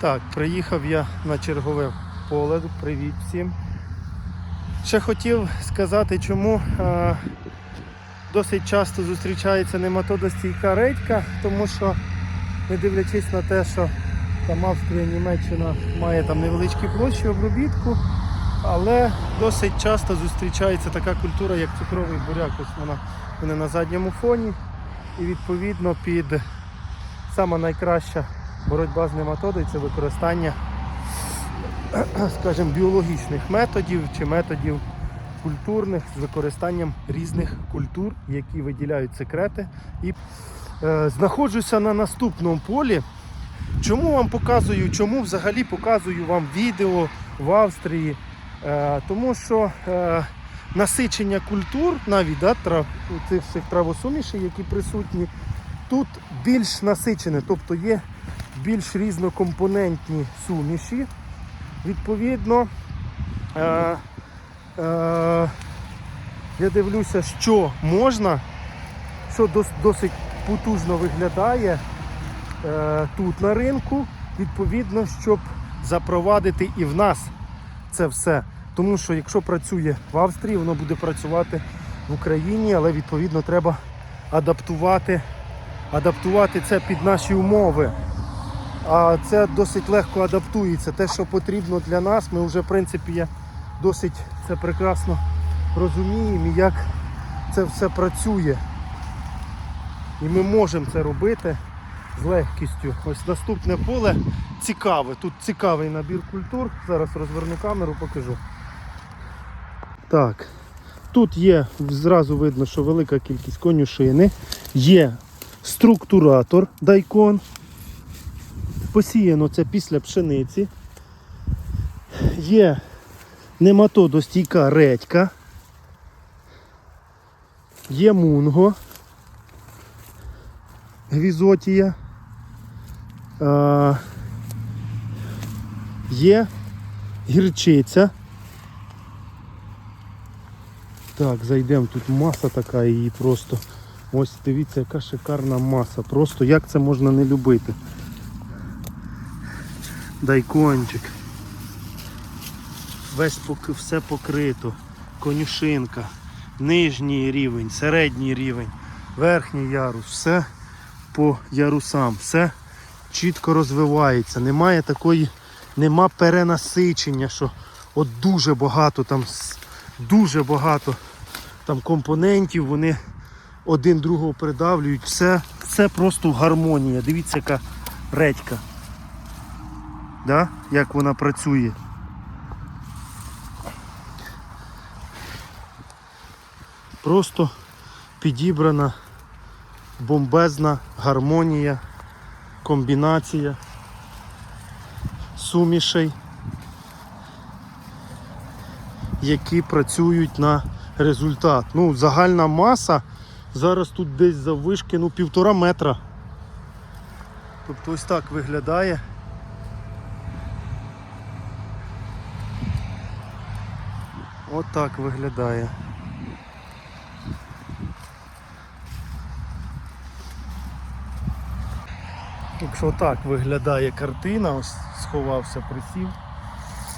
Так, приїхав я на чергове поле. Привіт всім. Ще хотів сказати, чому е, досить часто зустрічається нематодостійка редька, тому що, не дивлячись на те, що там Австрія, Німеччина має там невеличкі площі обробітку, але досить часто зустрічається така культура, як цукровий буряк. Ось вона, вона на задньому фоні. І відповідно під сама найкраща боротьба з нематодою це використання, скажімо, біологічних методів чи методів культурних з використанням різних культур, які виділяють секрети. І е, знаходжуся на наступному полі. Чому вам показую, чому взагалі показую вам відео в Австрії? Е, тому що е, насичення культур, навіть да, трав, цих всіх травосумішей, які присутні, тут більш насичене, тобто є більш різнокомпонентні суміші. Відповідно, е, е, я дивлюся, що можна, що досить потужно виглядає е, тут на ринку, відповідно, щоб запровадити і в нас це все. Тому що якщо працює в Австрії, воно буде працювати в Україні, але відповідно треба адаптувати, адаптувати це під наші умови. А це досить легко адаптується. Те, що потрібно для нас, ми вже в принципі досить це прекрасно розуміємо, як це все працює. І ми можемо це робити з легкістю. Ось наступне поле цікаве. Тут цікавий набір культур. Зараз розверну камеру, покажу. Так. Тут є, зразу видно, що велика кількість конюшини. Є структуратор дайкон. Посіяно це після пшениці. Є нематодостійка редька. Є мунго. Гвізотія. Є гірчиця. Так, зайдемо. Тут маса така її просто. Ось дивіться, яка шикарна маса. Просто як це можна не любити. Дайкончик. Весь все покрито. Конюшинка. Нижній рівень, середній рівень, верхній ярус, все по ярусам, все чітко розвивається. Немає такої, нема перенасичення, що от дуже багато там дуже багато там компонентів, вони один другого придавлюють. Все, все просто гармонія. Дивіться, яка редька. Да? Як вона працює. Просто підібрана бомбезна гармонія, комбінація сумішей, які працюють на результат. Ну, загальна маса зараз тут десь заввишки ну, півтора метра. Тобто ось так виглядає. От так виглядає. Якщо так виглядає картина, ось сховався, присів.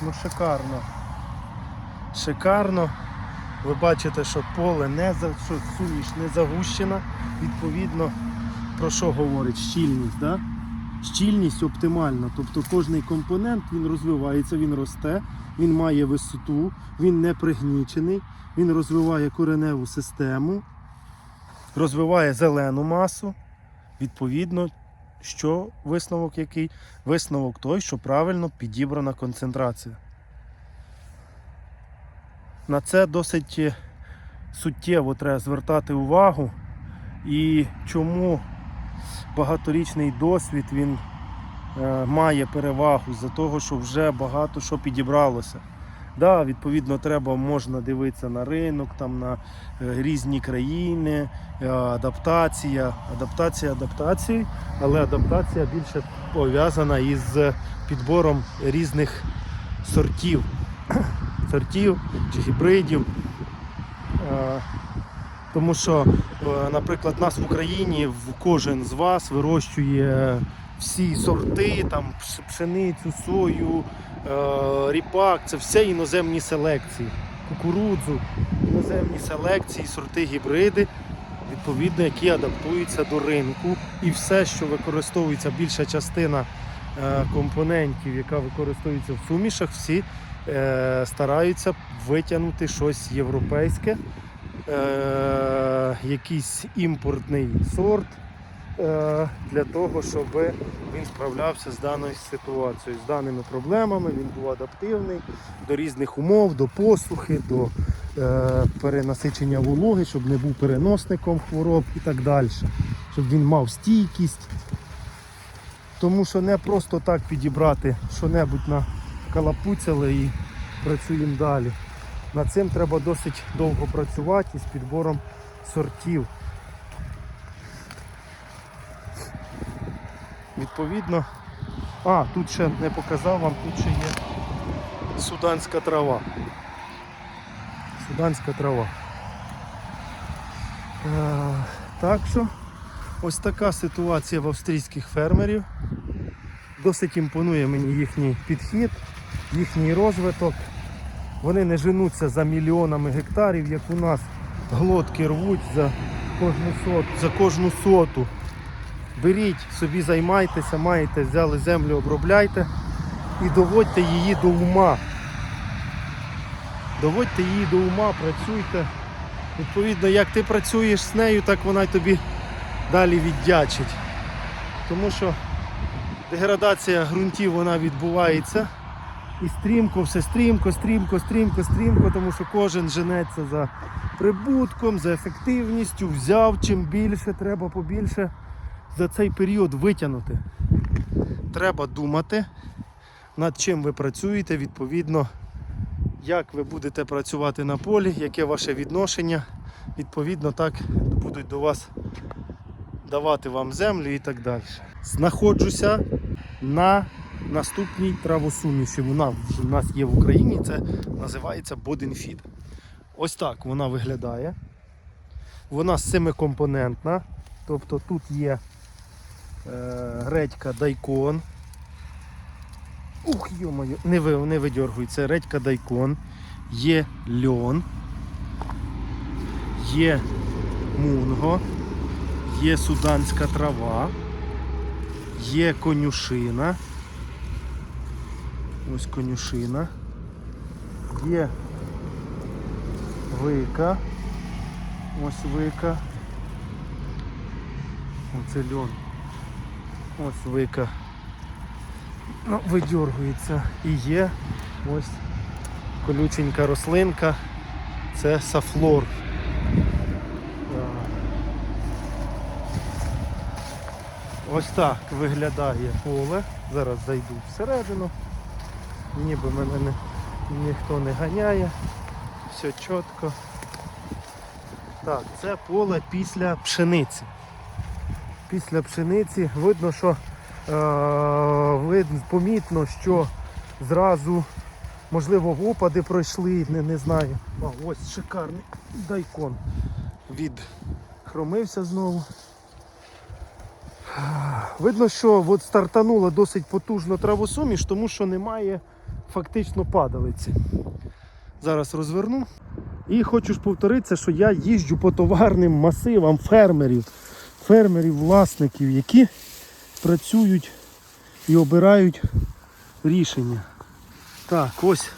Ну шикарно. Шикарно. Ви бачите, що поле не за що суміш не загущена. Відповідно, про що говорить щільність, да? Щільність оптимальна. Тобто кожний компонент він розвивається, він росте, він має висоту, він не пригнічений, він розвиває кореневу систему, розвиває зелену масу. Відповідно, що висновок який? Висновок той, що правильно підібрана концентрація. На це досить е, суттєво треба звертати увагу. І чому багаторічний досвід він має перевагу за того, що вже багато що підібралося. Да, відповідно, треба можна дивитися на ринок, там на е, різні країни, е, адаптація, адаптація адаптації, але адаптація більше пов'язана із підбором різних сортів, сортів чи гібридів. Е, Тому що, е, наприклад, нас в Україні кожен з вас вирощує всі сорти, там пшеницю, сою, е, ріпак, це все іноземні селекції. Кукурудзу, іноземні селекції, сорти гібриди, відповідно, які адаптуються до ринку. І все, що використовується, більша частина е, компонентів, яка використовується в сумішах, всі е, стараються витягнути щось європейське, якийсь імпортний сорт для того, щоб він справлявся з даною ситуацією, з даними проблемами. Він був адаптивний до різних умов, до посухи, до е, перенасичення вологи, щоб не був переносником хвороб і так далі, щоб він мав стійкість. Тому що не просто так підібрати що-небудь на калапуцяли і працюємо далі. Над цим треба досить довго працювати і з підбором сортів. Відповідно, а, тут ще не показав вам, тут ще є суданська трава. Суданська трава. Е, так що ось така ситуація в австрійських фермерів. Досить імпонує мені їхній підхід, їхній розвиток. Вони не женуться за мільйонами гектарів, як у нас глотки рвуть за кожну соту. За кожну соту. Беріть, собі займайтеся, маєте, взяли землю, обробляйте і доводьте її до ума. Доводьте її до ума, працюйте. Відповідно, як ти працюєш з нею, так вона й тобі далі віддячить. Тому що деградація ґрунтів вона відбувається. І стрімко, все стрімко, стрімко, стрімко, стрімко, тому що кожен женеться за прибутком, за ефективністю, взяв чим більше, треба побільше за цей період витягнути. Треба думати, над чим ви працюєте, відповідно, як ви будете працювати на полі, яке ваше відношення. Відповідно, так будуть до вас давати вам землю і так далі. Знаходжуся на наступній травосуміші. Вона в нас є в Україні, це називається Боденфід. Ось так вона виглядає. Вона семикомпонентна. Тобто тут є редька дайкон. Ух, йо-моє, не, ви, не видьоргується. Редька дайкон, є льон, є мунго, є суданська трава, є конюшина. Ось конюшина. Є вика. Ось вика. Оце льон. Ось вика. Ну, видьоргується. І є ось колюченька рослинка. Це сафлор. Ось так виглядає поле. Зараз зайду всередину. Ніби мене не, ніхто не ганяє. Все чітко. Так, це поле після пшениці. Після пшениці видно, що е, видно, помітно, що зразу, можливо, опади пройшли, не, не знаю. А, ось шикарний дайкон. Відхромився знову. Видно, що от стартанула досить потужно травосуміш, тому що немає фактично падалиці. Зараз розверну. І хочу ж повторитися, що я їжджу по товарним масивам фермерів, фермерів, власників, які працюють і обирають рішення. Так, ось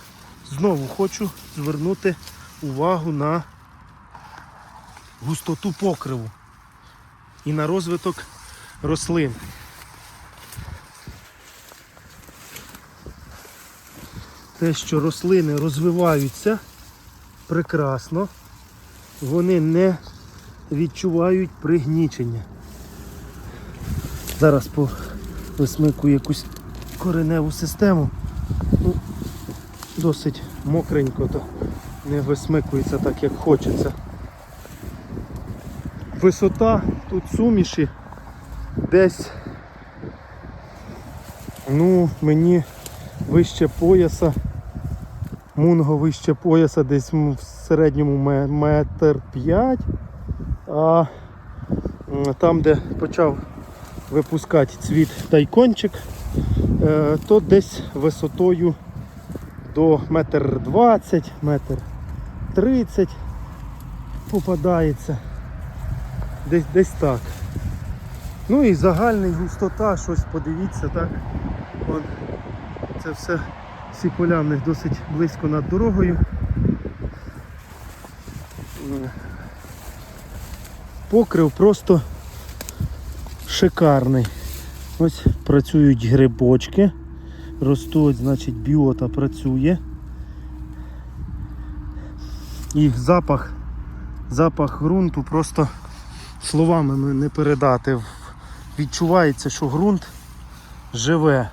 знову хочу звернути увагу на густоту покриву і на розвиток рослин. Те, що рослини розвиваються прекрасно, вони не відчувають пригнічення. Зараз по висмикую якусь кореневу систему. Ну, досить мокренько, то не висмикується так, як хочеться. Висота тут суміші десь ну, мені вище пояса. Мунго вище пояса десь в середньому метр п'ять. А там, де почав випускати цвіт тайкончик, е, то десь висотою до метр двадцять, метр тридцять попадається. Десь, десь так. Ну і загальний густота, щось подивіться, так. Вон, це все, всі поля в них досить близько над дорогою. Покрив просто шикарний. Ось працюють грибочки, ростуть, значить, біота працює. І запах, запах ґрунту просто словами не передати. Відчувається, що ґрунт живе.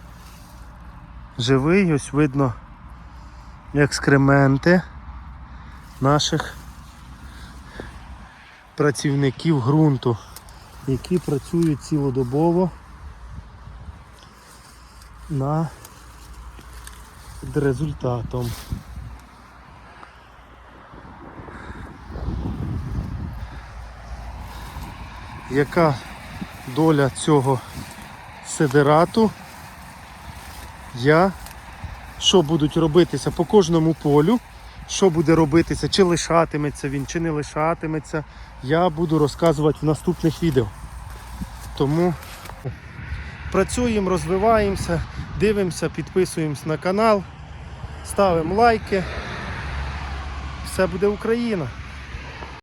Живий, ось видно екскременти наших працівників ґрунту, які працюють цілодобово над результатом. Яка доля цього седерату? Я що будуть робитися по кожному полю, що буде робитися, чи лишатиметься він, чи не лишатиметься, я буду розказувати в наступних відео. Тому працюємо, розвиваємося, дивимося, підписуємось на канал, ставимо лайки. Все буде Україна!